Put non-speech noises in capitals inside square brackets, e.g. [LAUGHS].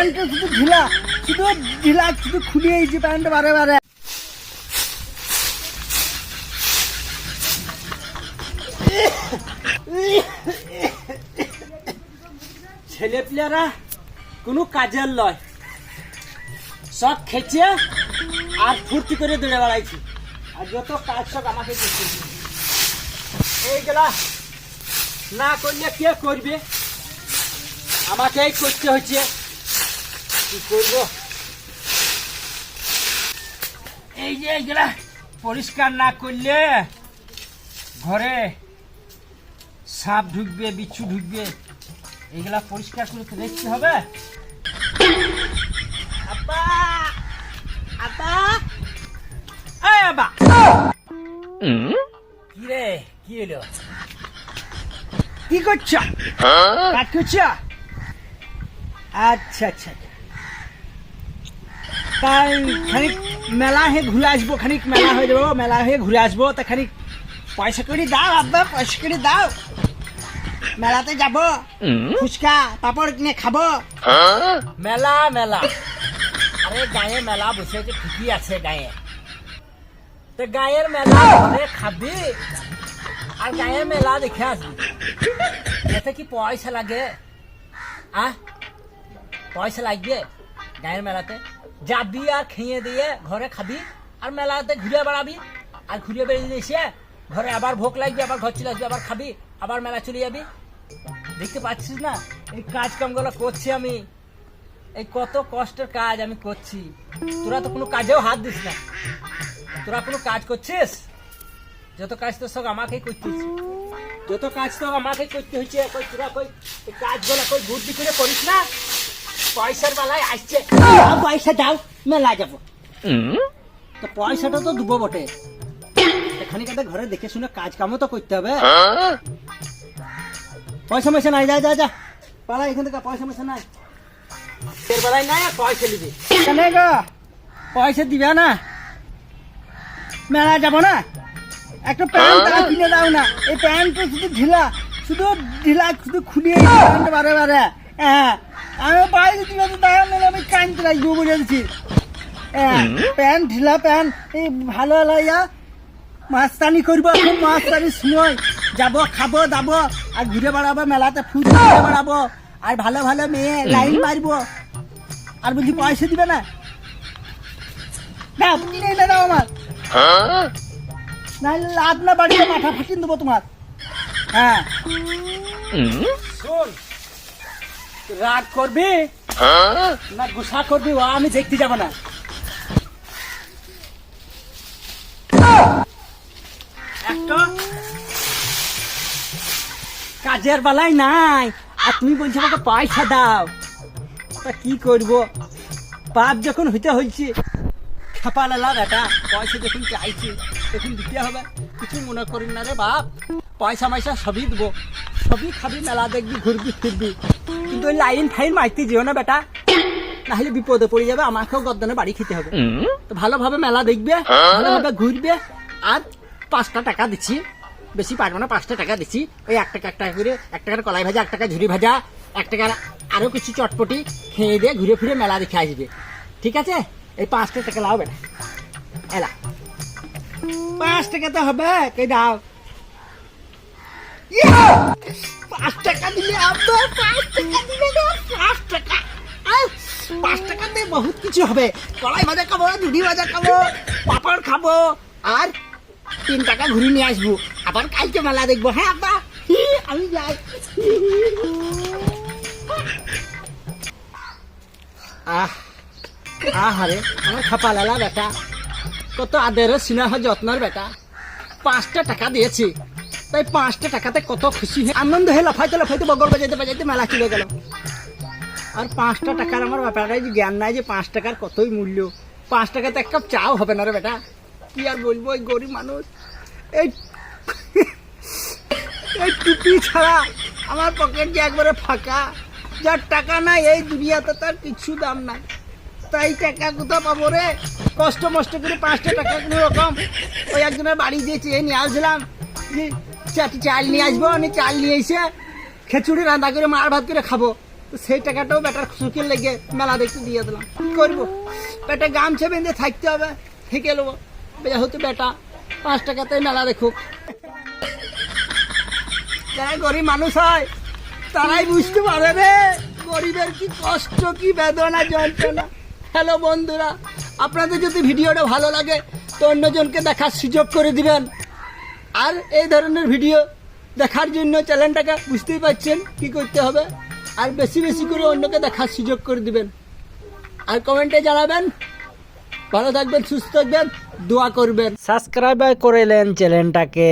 প্যান্টটা শুধু ঢিলা শুধু ঢিলা, শুধু খুলে এই যে প্যান্ট বারে বারে। ছেলে পিলারা কোনো কাজের লয়। সব খেচে আর ফুর্তি করে দৌড়ে বেড়াইছি। আর যত কাজ সব আমাকে। এইগুলা না করলে কে করবে? আমাকেই করতে হচ্ছে। কি করব? এই যে এইগুলা পরিষ্কার না করলে ঘরে সাপ ঢুকবে বিচ্ছু ঢুকবে এগুলা পরিষ্কার করে তো দেখতে হবে। আব্বা! আব্বা! এই আব্বা! কি রে কি হলো? কি করছ? কাজ করছ? আচ্ছা আচ্ছা। তাই খানিক মেলা হয়ে ঘুরে আসব খানিক মেলা হয়ে যাব মেলা হয়ে ঘুরে আসব। তা খানিক পয়সা করে দাও আব্বা পয়সা করে দাও। মেলাতে যাব ফুচকা পাপড় কিনে খাব। মেলা মেলা। আরে গায়ে মেলা বসে আছে ঠিকই আছে গায়ে। তো গায়ের মেলা ঘরে খাবি। আর গায়ের মেলা দেখে আসবি। এতে কি পয়সা লাগে? আহ পয়সা লাগবে গায়ের মেলাতে? যাবি আর খেয়ে দিয়ে ঘরে খাবি, আর মেলাতে ঘুরে বেড়াবি, আর ঘুরে বেড়িয়ে এসে ঘরে আবার ভোগ লাগবে, আবার ঘর চলে আসবি, আবার খাবি, আবার মেলা চলে যাবি। দেখতে পাচ্ছিস না? এই কাজ কামগুলো করছি আমি। এই কত কষ্টের কাজ আমি করছি। তোরা তো কোনো কাজেও হাত দিস না। তোরা কোনো কাজ করছিস? যত কাজ তো সব আমাকেই করতে হচ্ছে। যত কাজ তো আমাকে করতে হচ্ছে। কই তোরা কই কাজগুলো কই বুদ্ধি করে করিস না? পয়সার বেলায় আসছে। পয়সা দাও মেলা যাব। তো পয়সাটা তো দেবো বটে। এখানে কাতে ঘরে দেখে শুনে কাজ কামও তো করতে হবে। পয়সা ময়সা নাই যা যা যা। পালা এখান থেকে পয়সা ময়সা নাই। এর বেলায় নাই আর পয়সা দিবি। কেন গো? পয়সা দিবে না। মেলা যাব না? একটা প্যান্ট কিনে দাও না। এই প্যান্টটা শুধু ঢিলা শুধু ঢিলা শুধু খুলিয়ে প্যান্ট বারে বারে। হ্যাঁ আমি বাইরে দিলে তো দাও না আমি কানতে রাখব বলে দিচ্ছি হ্যাঁ প্যান্ট ঢিলা প্যান্ট এই ভালো লাইয়া মাস্তানি করব এখন মাস্তানির সময় যাব খাব দাবো আর ঘুরে বেড়াবো মেলাতে ফুল ঘুরে বেড়াবো। আর ভালো ভালো মেয়ে লাইন মারবো। আর বলছি পয়সা দিবে না? দাও কিনে এনে দাও আমার। নাহলে লাভ বাড়িতে মাথা ফাটিয়ে দেবো তোমার। হ্যাঁ। শোন রাগ করবি? না, গুসা করবি? ও, আমি দেখতে যাব না। কাজের বেলায় নাই। আর তুমি বলছো আমাকে পয়সা দাও। তা কি করব? বাপ যখন হইতে হয়েছে খাপা লালা বেটা, পয়সা যখন চাইছি, তখন দিতে হবে। কিছু মনে করি না রে বাপ। পয়সা ময়সা সবই দেবো। সবই খাবি, মেলা দেখবি, ঘুরবি, ফিরবি। কিন্তু ওই লাইন ফাইন মারতে যেও না বেটা। নাহলে বিপদে পড়ে যাবে আমাকেও গদ্দানে বাড়ি খেতে হবে। তো ভালোভাবে মেলা দেখবে ভালোভাবে ঘুরবে। আর পাঁচটা টাকা দিচ্ছি। বেশি পারব না পাঁচটা টাকা দিচ্ছি। ওই এক টাকা এক টাকা করে এক টাকার কলাই ভাজা এক টাকা ঝুরি ভাজা এক টাকার আরও কিছু চটপটি খেয়ে দিয়ে ঘুরে ফিরে মেলা দেখে আসবে। ঠিক আছে? এই পাঁচটা টাকা লাও বেটা। এলা। পাঁচ টাকা তো হবে কে দাও! পাঁচ টাকা দিলে পাঁচ টাকা দিলে পাঁচ টাকা। দিয়ে বহুত কিছু হবে। কলাই ভাজা খাব ঝুড়ি ভাজা খাব, পাপড় খাব, আর তিন টাকা ঘুরে নিয়ে আসব। আবার কালকে মেলা দেখব হ্যাঁ আব্বা আমি যাই। আহ, আহারে, আমার খাপা লালা বেটা। কত আদের স্নেহ, যত্নর বেটা। পাঁচটা টাকা দিয়েছি। তাই পাঁচটা টাকাতে কত খুশি আনন্দ হয়ে লাফাইতে লাফাইতে বগল বাজাইতে বাজাইতে মেলা চলে গেল। আর পাঁচটা টাকার আমার ব্যাপারটাই যে জ্ঞান নাই যে পাঁচ টাকার কতই মূল্য। পাঁচ টাকাতে এক কাপ চাও হবে না রে বেটা। কি আর বলব, ওই গরিব মানুষ। এই [LAUGHS] এই টুপি ছাড়া আমার পকেট যে একবারে ফাঁকা। যার টাকা নাই এই দুনিয়াতে তার কিছু দাম নাই। তাই টাকা কোথাও পাবো রে? কষ্ট মষ্ট করে পাঁচটা টাকা কোনো রকম। ওই একজনের বাড়ি দিয়ে চেয়ে নিয়ে আসলাম। চাল নিয়ে আসব, আমি চাল নিয়ে এসে খেচুড়ি রান্না করে, মার ভাত করে খাব। তো সেই টাকাটাও বেটার সুখের লেগে মেলা দেখতে দিয়ে দিলাম। কি করব? পেটে গামছা বেঁধে থাকতে হবে থেকে নেব। যেহেতু বেটা, পাঁচ টাকাতে মেলা দেখুক। যারা গরিব মানুষ হয়, তারাই বুঝতে পারে রে, গরিবের কি কষ্ট, কি বেদনা, যন্ত্রণা। হ্যালো বন্ধুরা, আপনাদের যদি ভিডিওটা ভালো লাগে, তো অন্যজনকে দেখার সুযোগ করে দিবেন। আর এই ধরনের ভিডিও দেখার জন্য চ্যানেলটাকে বুঝতেই পারছেন কি করতে হবে। আর বেশি বেশি করে অন্যকে দেখার সুযোগ করে দিবেন। আর কমেন্টে জানাবেন। ভালো থাকবেন, সুস্থ থাকবেন, দোয়া করবেন। সাবস্ক্রাইব করে নেন চ্যানেলটাকে।